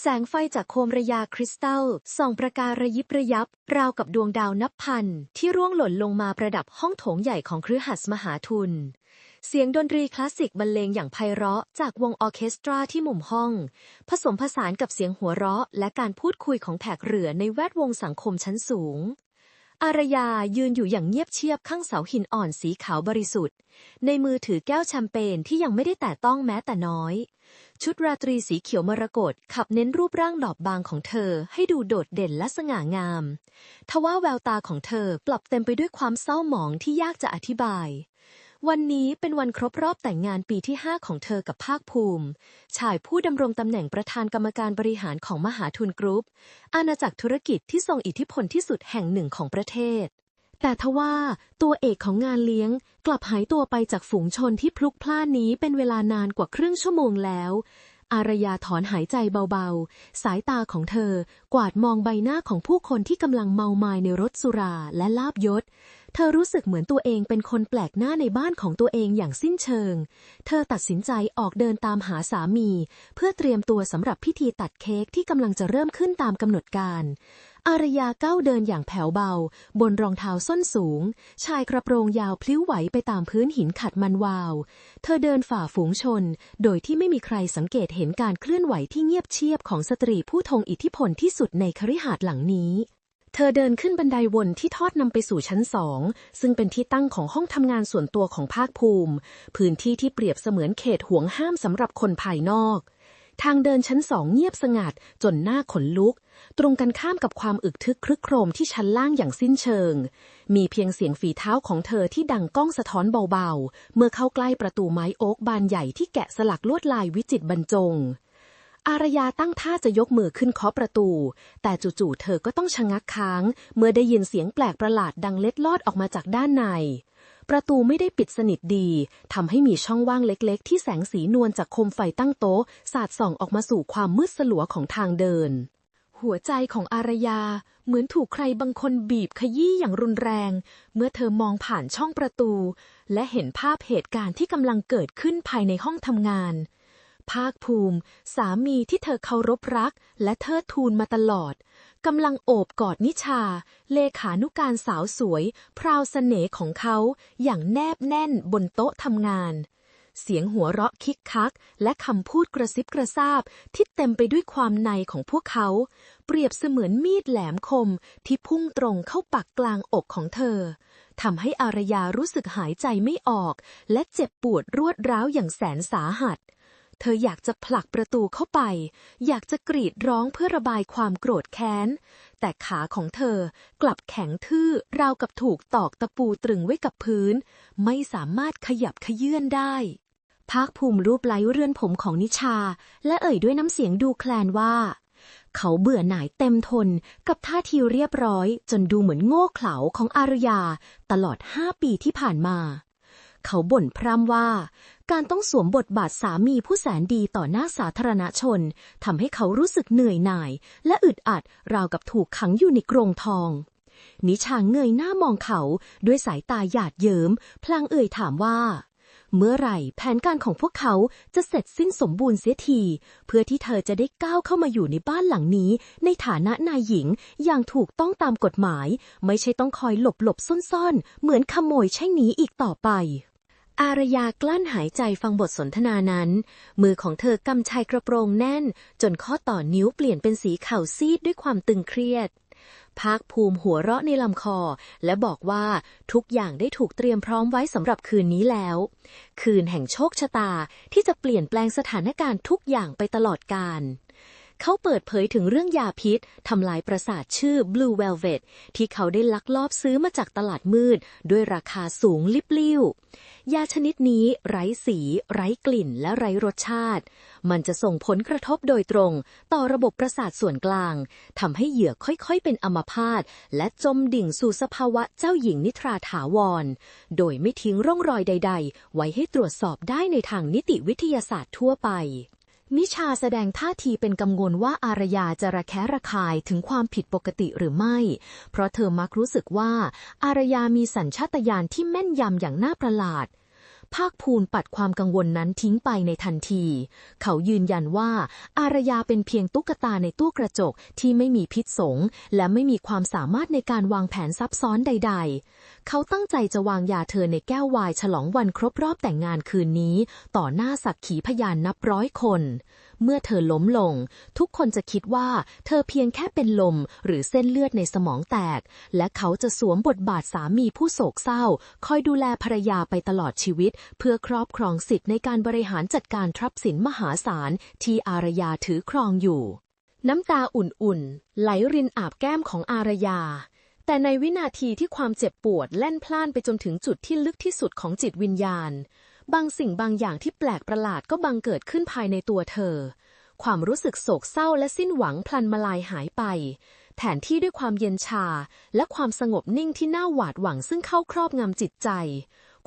แสงไฟจากโคมระยาคริสตัลส่องประกายระยิบระยับ ราวกับดวงดาวนับพัน ที่ร่วงหล่นลงมาประดับห้องโถงใหญ่ของครือหัสมหาทุน เสียงดนตรีคลาสสิกบรรเลงอย่างไพเราะ จากวงออเคสตราที่มุมห้อง ผสมผสานกับเสียงหัวเราะ และการพูดคุยของแขกเรือในแวดวงสังคมชั้นสูง อารยายืนอยู่อย่างเงียบเชียบข้างเสาหินอ่อนสีขาวบริสุทธิ์ ในมือถือแก้วแชมเปญที่ยังไม่ได้แตะต้องแม้แต่น้อย ชุดราตรีสีเขียวมรกตขับเน้นรูปร่างดอบบางของเธอให้ดูโดดเด่นและสง่างาม ทว่าแววตาของเธอกลับเต็มไปด้วยความเศร้าหมองที่ยากจะอธิบาย วันนี้เป็นวันครบรอบแต่งงานปีที่ 5 ของเธอกับภาคภูมิ ชายผู้ดำรงตำแหน่งประธานกรรมการบริหารของมหาทุนกรุ๊ป อาณาจักรธุรกิจที่ทรงอิทธิพลที่สุดแห่งหนึ่งของประเทศ แต่ทว่าตัวเอกของงานเลี้ยงกลับหายตัวไปจากฝูงชนที่พลุกพล่านนี้เป็นเวลานานกว่าครึ่งชั่วโมงแล้ว อารยาถอนหายใจเบาๆ สายตาของเธอกวาดมองใบหน้าของผู้คนที่กำลังเมาไมายในรถสุราและลาบยศ เธอรู้สึกเหมือนตัวเองเป็นคนแปลกหน้าในบ้านของตัวเองอย่างสิ้นเชิง เธอตัดสินใจออกเดินตามหาสามี เพื่อเตรียมตัวสำหรับพิธีตัดเค้กที่กำลังจะเริ่มขึ้นตามกำหนดการ อารยาก้าวเดินอย่างแผ่วเบา บนรองเท้าส้นสูง ชายกระโปรงยาวพลิ้วไหวไปตามพื้นหินขัดมันวาว เธอเดินฝ่าฝูงชน โดยที่ไม่มีใครสังเกตเห็นการเคลื่อนไหวที่เงียบเชียบของสตรีผู้ทรงอิทธิพลที่สุดในคฤหาสน์หลังนี้ เธอเดินขึ้นบันไดวนที่ทอดนำไปสู่ชั้นสอง ซึ่งเป็นที่ตั้งของห้องทำงานส่วนตัวของภาคภูมิ พื้นที่ที่เปรียบเสมือนเขตห่วงห้ามสำหรับคนภายนอก ทางเดินชั้นสองเงียบสงัดจนหน้าขนลุก ตรงกันข้ามกับความอึกทึกครึกโครมที่ชั้นล่างอย่างสิ้นเชิง มีเพียงเสียงฝีเท้าของเธอที่ดังก้องสะท้อนเบาๆ เมื่อเข้าใกล้ประตูไม้โอ๊กบานใหญ่ที่แกะสลักลวดลายวิจิตรบรรจง อารยาตั้งท่าจะยกมือขึ้นเคาะประตู แต่จู่ๆเธอก็ต้องชะงักค้าง เมื่อได้ยินเสียงแปลกประหลาดดังเล็ดลอดออกมาจากด้านใน ประตูไม่ได้ปิดสนิทดีทำให้มีช่องว่างเล็กๆ ที่แสงสีนวลจากโคมไฟตั้งโต๊ะ สาดส่องออกมาสู่ความมืดสลัวของทางเดิน หัวใจของอารยาเหมือนถูกใครบางคนบีบขยี้อย่างรุนแรง เมื่อเธอมองผ่านช่องประตู และเห็นภาพเหตุการณ์ที่กำลังเกิดขึ้นภายในห้องทำงาน ภาคภูมิ สามีที่เธอเคารพรัก และเทิดทูนมาตลอดกำลังโอบกอดนิชา เลขานุการสาวสวย พราวเสน่ห์ของเขาอย่างแนบแน่นบนโต๊ะทำงาน เสียงหัวเราะคิกคัก และคำพูดกระซิบกระซาบที่เต็มไปด้วยความในของพวกเขา เปรียบเสมือนมีดแหลมคมที่พุ่งตรงเข้าปักกลางอกของเธอทำให้อารยารู้สึกหายใจไม่ออก และเจ็บปวดรวดร้าวอย่างแสนสาหัส เธออยากจะผลักประตูเข้าไป อยากจะกรีดร้องเพื่อระบายความโกรธแค้น แต่ขาของเธอกลับแข็งทื่อราวกับถูกตอกตะปูตรึงไว้กับพื้น ไม่สามารถขยับขยื่นได้ภาคภูมิรูปไล้เรือนผมของนิชา และเอ่ยด้วยน้ำเสียงดูแคลนว่า เขาเบื่อหน่ายเต็มทนกับท่าทีเรียบร้อย จนดูเหมือนโง่เขลาของอารยา ตลอดห้าปีที่ผ่านมา เขาบ่นพร่ำว่า การต้องสวมบทบาทสามีผู้แสนดีต่อหน้าสาธารณชนทำให้เขารู้สึกเหนื่อยหน่าย และอึดอัดราวกับถูกขังอยู่ในกรงทอง นิชาเงยหน้ามองเขาด้วยสายตาหยาดเยิม้ม พลางเอ่ยถามว่า เมื่อไหร่แผนการของพวกเขาจะเสร็จสิ้นสมบูรณ์เสียที เพื่อที่เธอจะได้ก้าวเข้ามาอยู่ในบ้านหลังนี้ ในฐานะนายหญิงอย่างถูกต้องตามกฎหมาย ไม่ใช่ต้องคอยหลบหลบซ่อนๆ เหมือนขโมยแช่งหนีอีกต่อไป อารยากลั้นหายใจฟังบทสนทนานั้น มือของเธอกำชายกระโปรงแน่น จนข้อต่อนิ้วเปลี่ยนเป็นสีข่าซีดด้วยความตึงเครียด ภาคภูมิหัวเราะในลำคอ และบอกว่าทุกอย่างได้ถูกเตรียมพร้อมไว้สำหรับคืนนี้แล้ว คืนแห่งโชคชะตาที่จะเปลี่ยนแปลงสถานการณ์ทุกอย่างไปตลอดกาล เขาเปิดเผยถึงเรื่องยาพิษทำลายประสาทชื่อ Blue Velvet ที่เขาได้ลักลอบซื้อมาจากตลาดมืด ด้วยราคาสูงลิบลิ่วยาชนิดนี้ไร้สี ไร้กลิ่น และไร้รสชาติ มันจะส่งผลกระทบโดยตรง ต่อระบบประสาทส่วนกลางทำให้เหยื่อค่อยๆ เป็นอัมพาตและจมดิ่งสู่สภาวะเจ้าหญิงนิทราถาวร โดยไม่ทิ้งร่องรอยใด ๆ ไว้ให้ตรวจสอบได้ในทางนิติวิทยาศาสตร์ทั่วไป นิชาแสดงท่าทีเป็นกังวลว่าอารยาจะระแคะระคายถึงความผิดปกติหรือไม่ เพราะเธอมักรู้สึกว่าอารยามีสัญชาตญาณที่แม่นยำอย่างน่าประหลาด ภาคภูมิปัดความกังวลนั้นทิ้งไปในทันที เขายืนยันว่า อารยาเป็นเพียงตุ๊กตาในตู้กระจกที่ไม่มีพิษสง และไม่มีความสามารถในการวางแผนซับซ้อนใด ๆ เขาตั้งใจจะวางยาเธอในแก้ววายฉลองวันครบรอบแต่งงานคืนนี้ ต่อหน้าสักขีพยานนับร้อยคน เมื่อเธอล้มลง ทุกคนจะคิดว่าเธอเพียงแค่เป็นลมหรือเส้นเลือดในสมองแตก และเขาจะสวมบทบาทสามีผู้โศกเศร้า คอยดูแลภรรยาไปตลอดชีวิต เพื่อครอบครองสิทธิ์ในการบริหารจัดการทรัพย์สินมหาศาลที่อารยาถือครองอยู่ น้ำตาอุ่นๆ ไหลรินอาบแก้มของอารยาแต่ในวินาทีที่ความเจ็บปวดแล่นพล่านไปจนถึงจุดที่ลึกที่สุดของจิตวิญญาณ บางสิ่งบางอย่างที่แปลกประหลาดก็บังเกิดขึ้นภายในตัวเธอ ความรู้สึกโศกเศร้าและสิ้นหวังพลันมาลายหายไป แทนที่ด้วยความเย็นชา และความสงบนิ่งที่น่าหวาดหวังซึ่งเข้าครอบงำจิตใจ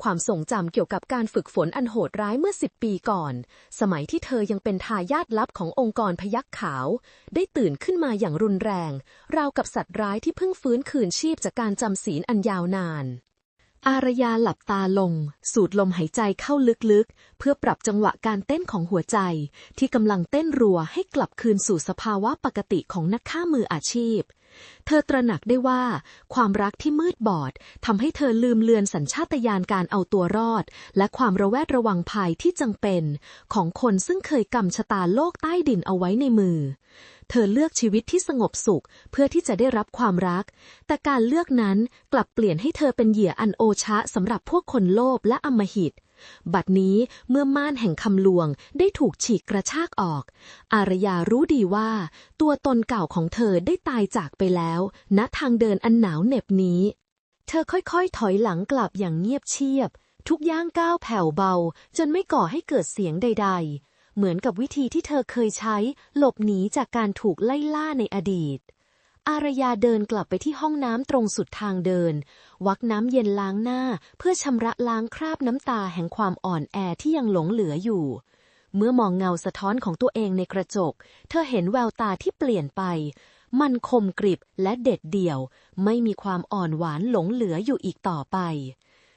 ความทรงจำเกี่ยวกับการฝึกฝนอันโหดร้ายเมื่อสิบปีก่อน สมัยที่เธอยังเป็นทายาทลับขององค์กรพยักขาว ได้ตื่นขึ้นมาอย่างรุนแรง ราวกับสัตว์ร้ายที่เพิ่งฟื้นคืนชีพจากการจำศีลอันยาวนาน อารยาหลับตาลง สูดลมหายใจเข้าลึกๆ เพื่อปรับจังหวะการเต้นของหัวใจ ที่กำลังเต้นรัวให้กลับคืนสู่สภาวะปกติของนักฆ่ามืออาชีพ เธอตระหนักได้ว่า ความรักที่มืดบอดทำให้เธอลืมเลือนสัญชาตญาณการเอาตัวรอด และความระแวดระวังภัยที่จังเป็น ของคนซึ่งเคยกำชะตาโลกใต้ดินเอาไว้ในมือ เธอเลือกชีวิตที่สงบสุขเพื่อที่จะได้รับความรัก แต่การเลือกนั้นกลับเปลี่ยนให้เธอเป็นเหยื่ออันโอชะสำหรับพวกคนโลภและอำมหิต บัดนี้เมื่อม่านแห่งคำลวงได้ถูกฉีกกระชากออก อารยารู้ดีว่า ตัวตนเก่าของเธอได้ตายจากไปแล้วณทางเดินอันหนาวเหน็บนี้ เธอค่อยๆ ถอยหลังกลับอย่างเงียบเชียบ ทุกย่างก้าวแผ่วเบา จนไม่ก่อให้เกิดเสียงใด ๆ เหมือนกับวิธีที่เธอเคยใช้หลบหนีจากการถูกไล่ล่าในอดีต อารยาเดินกลับไปที่ห้องน้ำตรงสุดทางเดิน วักน้ำเย็นล้างหน้า เพื่อชำระล้างคราบน้ำตาแห่งความอ่อนแอที่ยังหลงเหลืออยู่ เมื่อมองเงาสะท้อนของตัวเองในกระจก เธอเห็นแววตาที่เปลี่ยนไป มันคมกริบและเด็ดเดี่ยว ไม่มีความอ่อนหวานหลงเหลืออยู่อีกต่อไป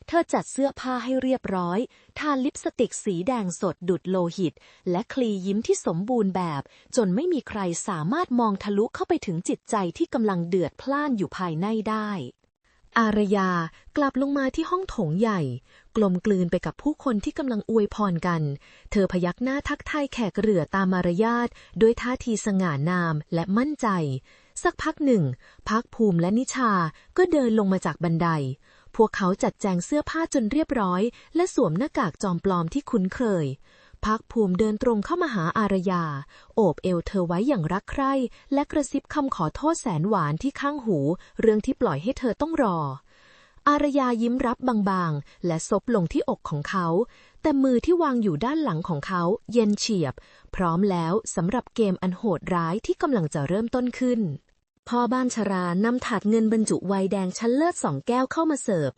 เธอจัดเสื้อผ้าให้เรียบร้อย ทาลิปสติกสีแดงสดดุดโลหิต และคลียิ้มที่สมบูรณ์แบบ จนไม่มีใครสามารถมองทะลุเข้าไปถึงจิตใจที่กำลังเดือดพล่านอยู่ภายในได้ อารยากลับลงมาที่ห้องโถงใหญ่ กลมกลืนไปกับผู้คนที่กำลังอวยพรกัน เธอพยักหน้าทักทายแขกเรือตามมารยาทด้วยท่าทีสง่านามและมั่นใจสักพักหนึ่ง พักภูมิและนิชาก็เดินลงมาจากบันได พวกเขาจัดแจงเสื้อผ้าจนเรียบร้อย และสวมหน้ากากจอมปลอมที่คุ้นเคยพักภูมิเดินตรงเข้ามาหาอารยา โอบเอวเธอไว้อย่างรักใคร่ และกระซิบคำขอโทษแสนหวานที่ข้างหู เรื่องที่ปล่อยให้เธอต้องรอ อารยายิ้มรับบางๆ และซบลงที่อกของเขา แต่มือที่วางอยู่ด้านหลังของเขา เย็นเฉียบ พร้อมแล้วสำหรับเกมอันโหดร้ายที่กำลังจะเริ่มต้นขึ้น พ่อบ้านชรานำถาดเงินบรรจุไวน์แดงชั้นเลิศสองแก้วเข้ามาเสิร์ฟ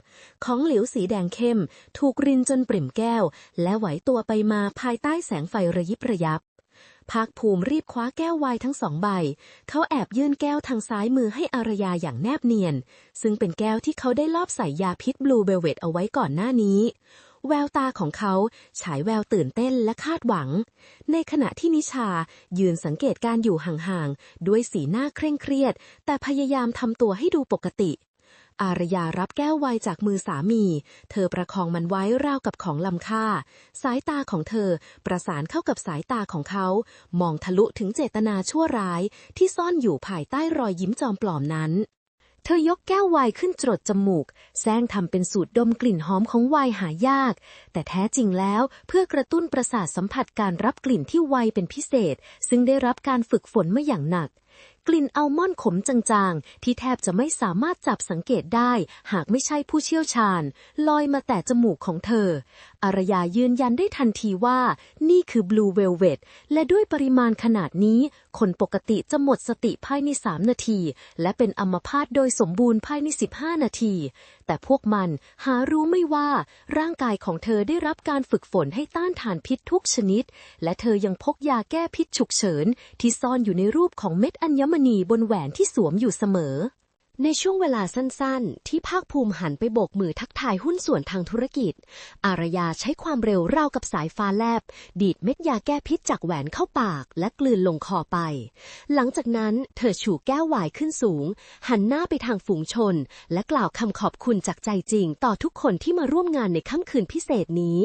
ของเหลวสีแดงเข้ม ถูกรินจนปริ่มแก้ว และไหวตัวไปมาภายใต้แสงไฟระยิบระยับ ภาคภูมิรีบคว้าแก้วไวน์ทั้งสองใบ เขาแอบยื่นแก้วทางซ้ายมือให้อารยาอย่างแนบเนียน ซึ่งเป็นแก้วที่เขาได้ลอบใส่ยาพิษบลูเบลเวตเอาไว้ก่อนหน้านี้ แววตาของเขาฉายแววตื่นเต้นและคาดหวัง ในขณะที่นิชายืนสังเกตการอยู่ห่างๆ ด้วยสีหน้าเคร่งเครียด แต่พยายามทำตัวให้ดูปกติ อารยารับแก้วไวน์จากมือสามี เธอประคองมันไว้ราวกับของลำค่า สายตาของเธอประสานเข้ากับสายตาของเขา มองทะลุถึงเจตนาชั่วร้ายที่ซ่อนอยู่ภายใต้รอยยิ้มจอมปลอมนั้น เธอยกแก้วไวน์ขึ้นจรดจมูก แซงทำเป็นสูตรดมกลิ่นหอมของไวน์หายาก แต่แท้จริงแล้วเพื่อกระตุ้นประสาทสัมผัสการรับกลิ่นที่ไวเป็นพิเศษ ซึ่งได้รับการฝึกฝนมาอย่างหนัก กลิ่นอัลมอนด์ขมจางๆ ที่แทบจะไม่สามารถจับสังเกตได้ หากไม่ใช่ผู้เชี่ยวชาญ ลอยมาแต่จมูกของเธอ อารยายืนยันได้ทันทีว่า นี่คือบลูเวลเวตและด้วยปริมาณขนาดนี้ คนปกติจะหมดสติภายใน 3 นาที และเป็นอัมพาตโดยสมบูรณ์ภายใน 15 นาที แต่พวกมันหารู้ไม่ว่า ร่างกายของเธอได้รับการฝึกฝนให้ต้านทานพิษทุกชนิด และเธอยังพกยาแก้พิษฉุกเฉิน ที่ซ่อนอยู่ในรูปของเม็ดอัญมณีบนแหวนที่สวมอยู่เสมอ ในช่วงเวลาสั้นๆ ที่ภาคภูมิหันไปโบกมือทักทายหุ้นส่วนทางธุรกิจ อารยาใช้ความเร็วราวกับสายฟ้าแลบ ดีดเม็ดยาแก้พิษจากแหวนเข้าปาก และกลืนลงคอไป หลังจากนั้นเธอฉูแก้ววายขึ้นสูง หันหน้าไปทางฝูงชน และกล่าวคำขอบคุณจากใจจริง ต่อทุกคนที่มาร่วมงานในค่ำคืนพิเศษนี้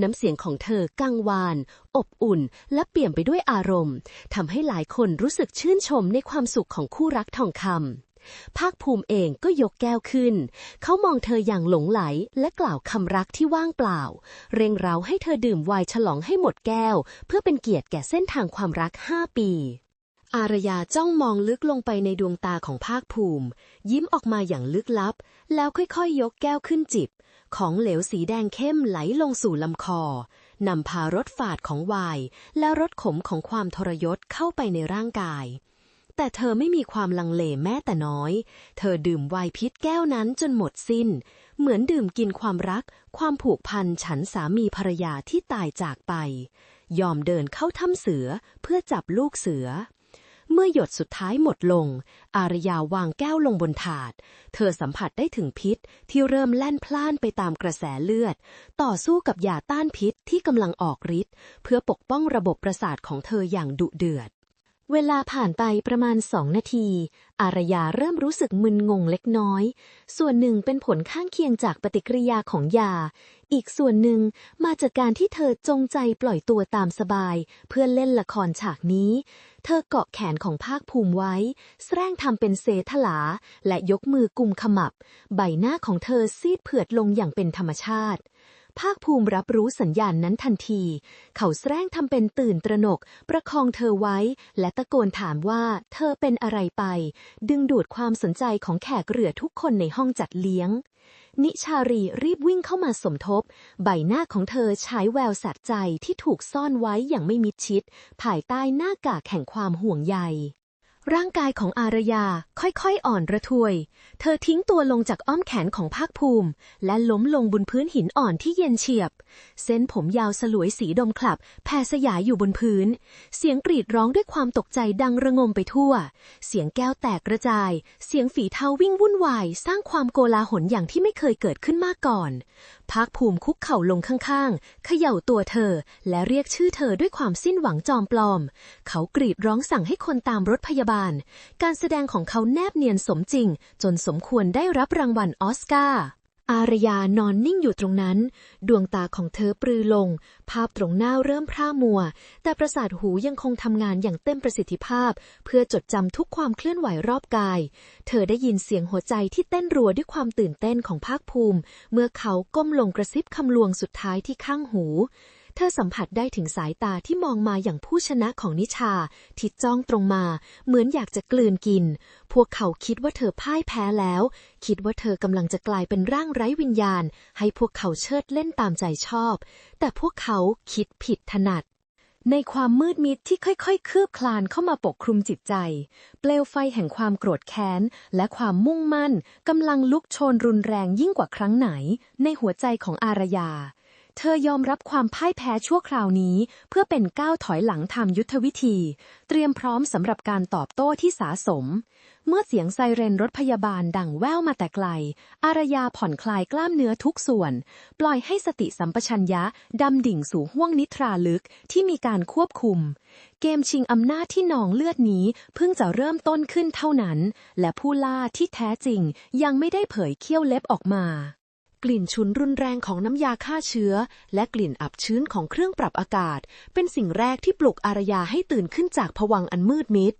น้ำเสียงของเธอกังวาน อบอุ่น และเปลี่ยมไปด้วยอารมณ์ทำให้หลายคนรู้สึกชื่นชมในความสุขของคู่รักทองคำ ภาคภูมิเองก็ยกแก้วขึ้น เขามองเธออย่างหลงไหลและกล่าวคำรักที่ว่างเปล่า เร่งเร้าให้เธอดื่มไวน์ฉลองให้หมดแก้ว เพื่อเป็นเกียรติแก่เส้นทางความรักห้าปี อารยาจ้องมองลึกลงไปในดวงตาของภาคภูมิ ยิ้มออกมาอย่างลึกลับ แล้วค่อยๆยกแก้วขึ้นจิบ ของเหลวสีแดงเข้มไหลลงสู่ลำคอนำพารสฝาดของไวน์และรสขมของความทรยศเข้าไปในร่างกาย แต่เธอไม่มีความลังเลแม้แต่น้อย เธอดื่มไวน์พิษแก้วนั้นจนหมดสิ้น เหมือนดื่มกินความรัก ความผูกพันฉันสามีภรรยาที่ตายจากไป ยอมเดินเข้าถ้ำเสือเพื่อจับลูกเสือ เมื่อหยดสุดท้ายหมดลง อารยาวางแก้วลงบนถาด เธอสัมผัสได้ถึงพิษที่เริ่มแล่นพล่านไปตามกระแสเลือด ต่อสู้กับยาต้านพิษที่กำลังออกฤทธิ์เพื่อปกป้องระบบประสาทของเธออย่างดุเดือด เวลาผ่านไปประมาณสองนาที อารยาเริ่มรู้สึกมึนงงเล็กน้อย ส่วนหนึ่งเป็นผลข้างเคียงจากปฏิกิริยาของยา อีกส่วนหนึ่งมาจากการที่เธอจงใจปล่อยตัวตามสบาย เพื่อเล่นละครฉากนี้ เธอเกาะแขนของภาคภูมิไว้ แสร้งทำเป็นเซทลา และยกมือกุมขมับ ใบหน้าของเธอซีดเผือดลงอย่างเป็นธรรมชาติ ภาคภูมิรับรู้สัญญาณนั้นทันที เขาแสร้งทำเป็นตื่นตระหนก ประคองเธอไว้ และตะโกนถามว่าเธอเป็นอะไรไป ดึงดูดความสนใจของแขกเรือทุกคนในห้องจัดเลี้ยง นิชารีรีบวิ่งเข้ามาสมทบ ใบหน้าของเธอฉายแววสะใจที่ถูกซ่อนไว้อย่างไม่มิดชิด ภายใต้หน้ากากแห่งความห่วงใย ร่างกายของอารยาค่อยๆ อ่อนระทวย เธอทิ้งตัวลงจากอ้อมแขนของภาคภูมิ และล้มลงบนพื้นหินอ่อนที่เย็นเฉียบ เส้นผมยาวสลวยสีดมคลับ แผ่สยายอยู่บนพื้น เสียงกรีดร้องด้วยความตกใจดังระงมไปทั่ว เสียงแก้วแตกกระจาย เสียงฝีเท้าวิ่งวุ่นวาย สร้างความโกลาหลอย่างที่ไม่เคยเกิดขึ้นมาก่อนภาคภูมิคุกเข่าลงข้างๆ เขย่าตัวเธอ และเรียกชื่อเธอด้วยความสิ้นหวังจอมปลอม เขากรีดร้องสั่งให้คนตามรถพยาบาล การแสดงของเขาแนบเนียนสมจริง จนสมควรได้รับรางวัลออสการ์ อารยานอนนิ่งอยู่ตรงนั้น ดวงตาของเธอปรือลง ภาพตรงหน้าเริ่มพร่ามัว แต่ประสาทหูยังคงทำงานอย่างเต็มประสิทธิภาพ เพื่อจดจำทุกความเคลื่อนไหวรอบกาย เธอได้ยินเสียงหัวใจที่เต้นรัวด้วยความตื่นเต้นของภาคภูมิ เมื่อเขาก้มลงกระซิบคำลวงสุดท้ายที่ข้างหู เธอสัมผัสได้ถึงสายตาที่มองมาอย่างผู้ชนะของนิชา ที่จ้องตรงมา เหมือนอยากจะกลืนกิน พวกเขาคิดว่าเธอพ่ายแพ้แล้ว คิดว่าเธอกำลังจะกลายเป็นร่างไร้วิญญาณ ให้พวกเขาเชิดเล่นตามใจชอบ แต่พวกเขาคิดผิดถนัดในความมืดมิดที่ค่อยๆ คืบคลานเข้ามาปกคลุมจิตใจ เปลวไฟแห่งความโกรธแค้น และความมุ่งมั่นกำลังลุกโชนรุนแรงยิ่งกว่าครั้งไหน ในหัวใจของอารยา เธอยอมรับความพ่ายแพ้ชั่วคราวนี้ เพื่อเป็นก้าวถอยหลังทำยุทธวิธี เตรียมพร้อมสำหรับการตอบโต้ที่สาสม เมื่อเสียงไซเรนรถพยาบาลดังแว่วมาแต่ไกล อารยาผ่อนคลายกล้ามเนื้อทุกส่วน ปล่อยให้สติสัมปชัญญะดำดิ่งสู่ห้วงนิทราลึกที่มีการควบคุม เกมชิงอำนาจที่นองเลือดนี้เพิ่งจะเริ่มต้นขึ้นเท่านั้น และผู้ล่าที่แท้จริงยังไม่ได้เผยเขี้ยวเล็บออกมา กลิ่นฉุนรุนแรงของน้ำยาฆ่าเชื้อ และกลิ่นอับชื้นของเครื่องปรับอากาศ เป็นสิ่งแรกที่ปลุกอารยาให้ตื่นขึ้นจากผวังอันมืดมิด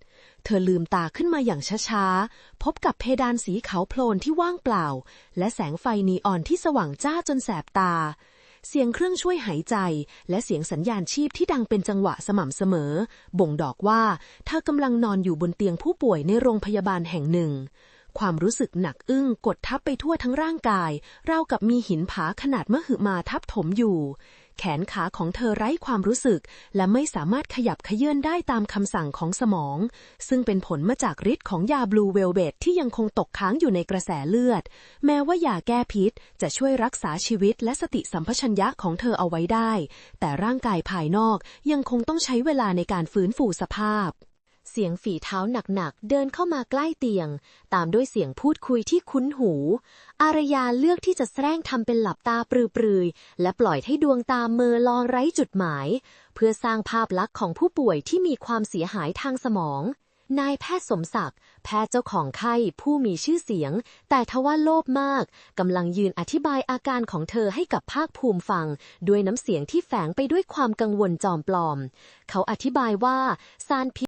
เธอลืมตาขึ้นมาอย่างช้าๆ พบกับเพดานสีขาวโพลนที่ว่างเปล่า และแสงไฟนีออนที่สว่างจ้าจนแสบตา เสียงเครื่องช่วยหายใจ และเสียงสัญญาณชีพที่ดังเป็นจังหวะสม่ำเสมอ บ่งบอกว่าเธอกำลังนอนอยู่บนเตียงผู้ป่วยในโรงพยาบาลแห่งหนึ่ง ความรู้สึกหนักอึ้งกดทับไปทั่วทั้งร่างกาย ราวกับมีหินผาขนาดมหึมาทับถมอยู่ แขนขาของเธอไร้ความรู้สึก และไม่สามารถขยับเขยื่อนได้ตามคำสั่งของสมอง ซึ่งเป็นผลมาจากฤทธิ์ของยาบลูเวลเบตที่ยังคงตกค้างอยู่ในกระแสเลือด แม้ว่ายาแก้พิษ จะช่วยรักษาชีวิตและสติสัมปชัญญะของเธอเอาไว้ได้ แต่ร่างกายภายนอกยังคงต้องใช้เวลาในการฟื้นฟูสภาพ เสียงฝีเท้าหนักๆ เดินเข้ามาใกล้เตียง ตามด้วยเสียงพูดคุยที่คุ้นหู อารยาเลือกที่จะแสร้งทำเป็นหลับตาปรือๆและปล่อยให้ดวงตาเมอลอยไร้จุดหมาย เพื่อสร้างภาพลักษณ์ของผู้ป่วยที่มีความเสียหายทางสมอง นายแพทย์สมศักดิ์ แพทย์เจ้าของไข้ผู้มีชื่อเสียง แต่ทว่าโลภมากกำลังยืนอธิบายอาการของเธอให้กับภาคภูมิฟัง ด้วยน้ำเสียงที่แฝงไปด้วยความกังวลจอมปลอม เขาอธิบายว่าสารพิ